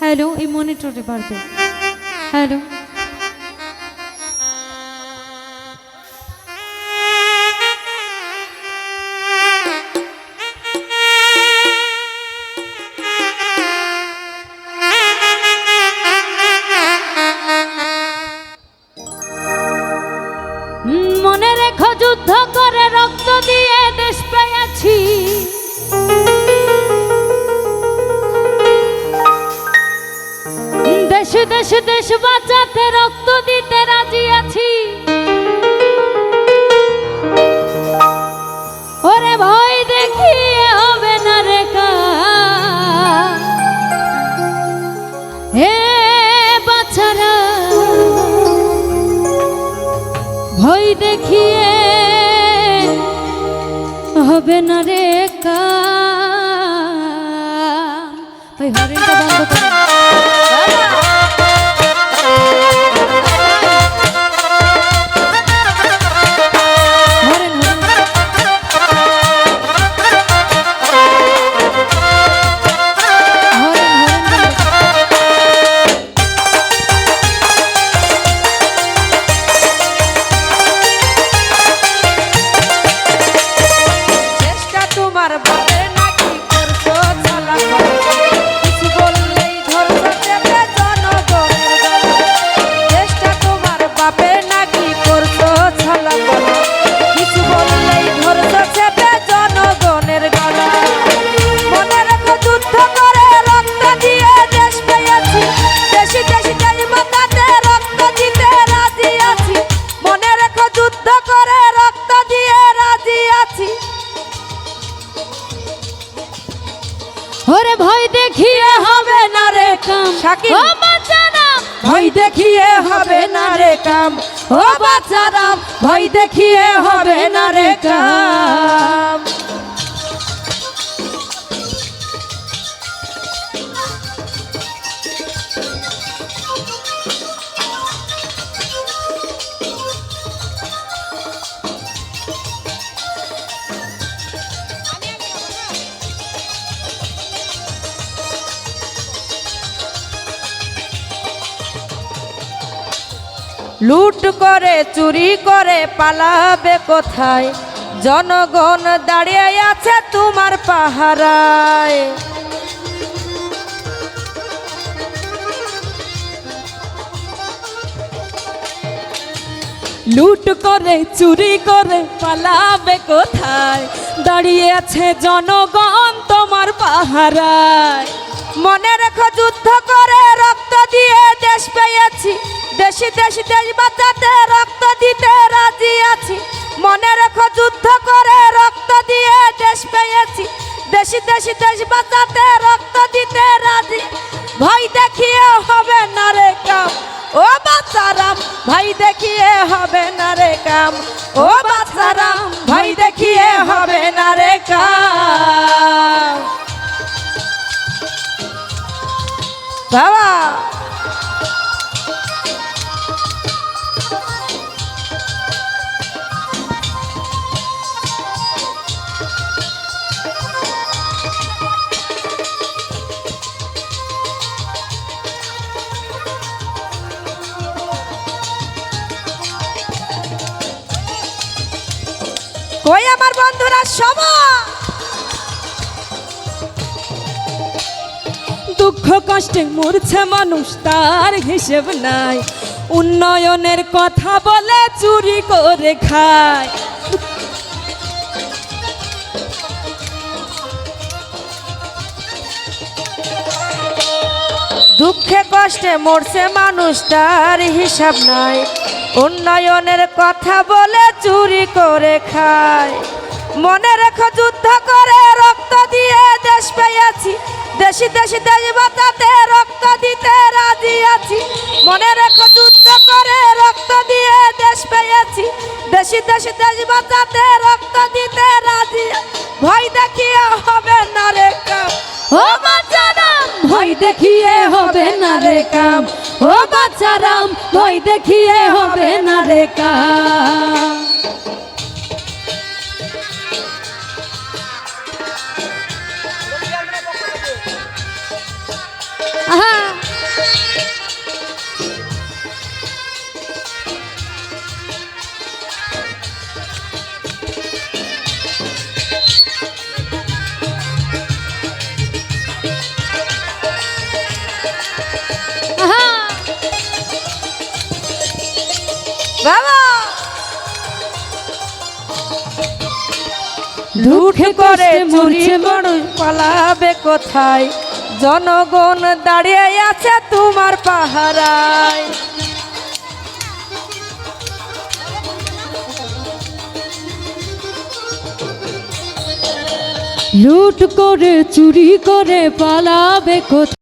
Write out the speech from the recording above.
Hello এই মনিটরে বাড়বে। Hello মনে রেখো যুদ্ধ করে রক্ত দিয়ে দেশ পেয়েছি। দেশ দেশ বাঁচাতে রক্ত দিতে রাজি আছি ওরে ভয় দেখিয়ে হবে না রে। হে বাচ্চারা ভয় দেখিয়ে হবে না রে বাচ্চারা ভয় দেখিয়ে হবে না রে কাম। ও বাচ্চারা ভয় দেখিয়ে হবে না রে কাম। লুট করে, চুরি করে পালাবে কোথায়? জনগণ দাঁড়িয়ে আছে তোমার পাহারায়। লুট করে, চুরি করে পালাবে কোথায়? দাঁড়িয়ে আছে জনগণ তোমার পাহারায়। মনে রেখো যুদ্ধ করে দেশি দেশি, দেশ বাঁচাতে রক্ত দিতে রাজি আছি। মনে রেখো যুদ্ধ করে রক্ত দিয়ে দেশ পেয়েছি। দেশি দেশি, দেশ বাঁচাতে রক্ত দিতে রাজি। ভয় দেখিয়ে হবে না রে কাম। ও বাচ্চারাম ভাই দেখিয়ে হবে না রে কাম। ও বাচ্চারাম ভাই দেখিয়ে হবে না রে কাম। বাবা! কই আমার বন্ধুরা সবা দুঃখ কষ্টে মরছে মানুষ, তার হিসেব নাই। উন্নয়নের কথা বলে চুরি করে খায়। দুঃখে কষ্টে মরছে মানুষ, তার হিসাব নাই। উন্নয়নের কথা বলে চুরি করে খায়। মনে রেখো যুদ্ধ করে রক্ত দিয়ে দেশ পেয়েছি। দেশি দেশি দেশ রক্ত দিতে রাজি আছি। মনে রেখো যুদ্ধ করে রক্ত দিয়ে দেশ পেয়েছি। দেশি দেশি দেশ রে কাম। ও বাচ্চারাম ভয় দেখিয়ে হবে না রে কাম। বাবা! দুঃখ করে চুরি মানুষ পালাবে কোথায়? জনগণ দাঁড়িয়ে আছে তোমার পাহারায়। লুট করে চুরি করে পালাবে কোথায়?